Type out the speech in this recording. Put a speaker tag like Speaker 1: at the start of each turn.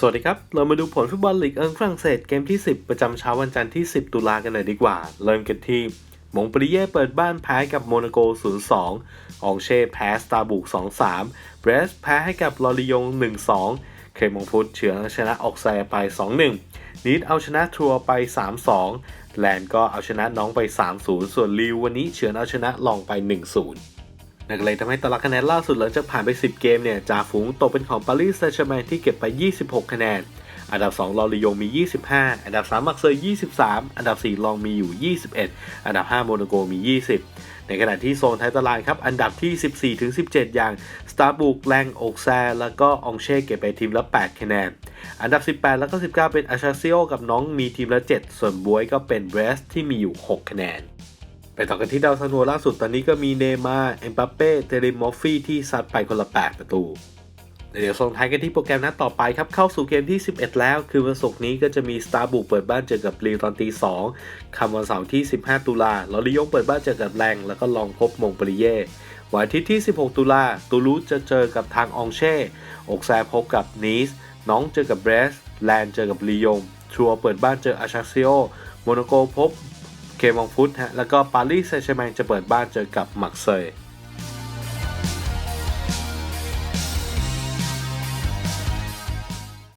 Speaker 1: สวัสดีครับ เรามาดูผลฟุตบอลลีกเอิงฝรั่งเศสเกมที่ 10 ประจำเช้าวันจันทร์ที่ 10 ตุลากันเลยดีกว่า เริ่มกันที่มงปริเย่เปิดบ้านแพ้กับโมนาโก 0-2 องเช่แพ้สตาร์บุก 2-3 เบรสแพ้ให้กับลอริยง 1-2 เคมงฟุตเฉือนชนะออกแซไป 2-1นีดเอาชนะทัวร์ไป 3-2 แลนด์ก็เอาชนะน้องไป 3-0 ส่วนลิววันนี้เฉือนเอาชนะลองไป 1-0 นั่นก็เลยทำให้ตารางคะแนนล่าสุดหลังจากผ่านไป 10 เกมเนี่ยจ่าฝูงตกเป็นของปารีสแซงต์แชร์แมงที่เก็บไป 26 คะแนน อันดับ 2 ลอริยงมี 25 อันดับ 3 มักเซอร์23 อันดับ 4 ลองมีอยู่ 21 อันดับ 5 โมนาโกมี 20ในขณะที่โซนท้ายตารางครับ อันดับที่ 14 ถึง 17 อย่างสตาร์บุกแรงโอกแซ แล้วก็องเช่เก็บไปทีมละ 8 คะแนน อันดับ 18 แล้วก็ 19 เป็นอาชาซิโอ กับน้องมีทีมละ 7 ส่วนบวยก็เป็นเบรสที่มีอยู่ 6 คะแนน ไปต่อกันที่ดาวซันโวล่าสุดตอนนี้ก็มีเนมาเอ็มบัปเป้เทเรมอฟฟี่ที่ซัดไปคนละ 8 ประตู เดี๋ยวส่งท้ายกันที่โปรแกรมนัดต่อไปครับ เข้าสู่เกมที่ 11 แล้ว คือวันศุกร์นี้ก็จะมีสตาร์บุกเปิดบ้านเจอกับลีตอนตี2คำวันเสาร์ที่ 15 ตุลาลอริยงเปิดบ้านเจอกับแรง แล้วก็ลองพบมงปริเย่วันอาทิตย์ที่ 16 ตุลาตูลูสจะเจอกับทางองเช่อกแซพบกับนีสน้องเจอกับเบรสแลนเจอกับลียงชัวเปิดบ้านเจออาชาซิโอโมนาโกพบ เกมองฟุตฮะแล้วก็ปารีสแซงต์แชร์แมงจะเปิดบ้านเจอกับมักเซย์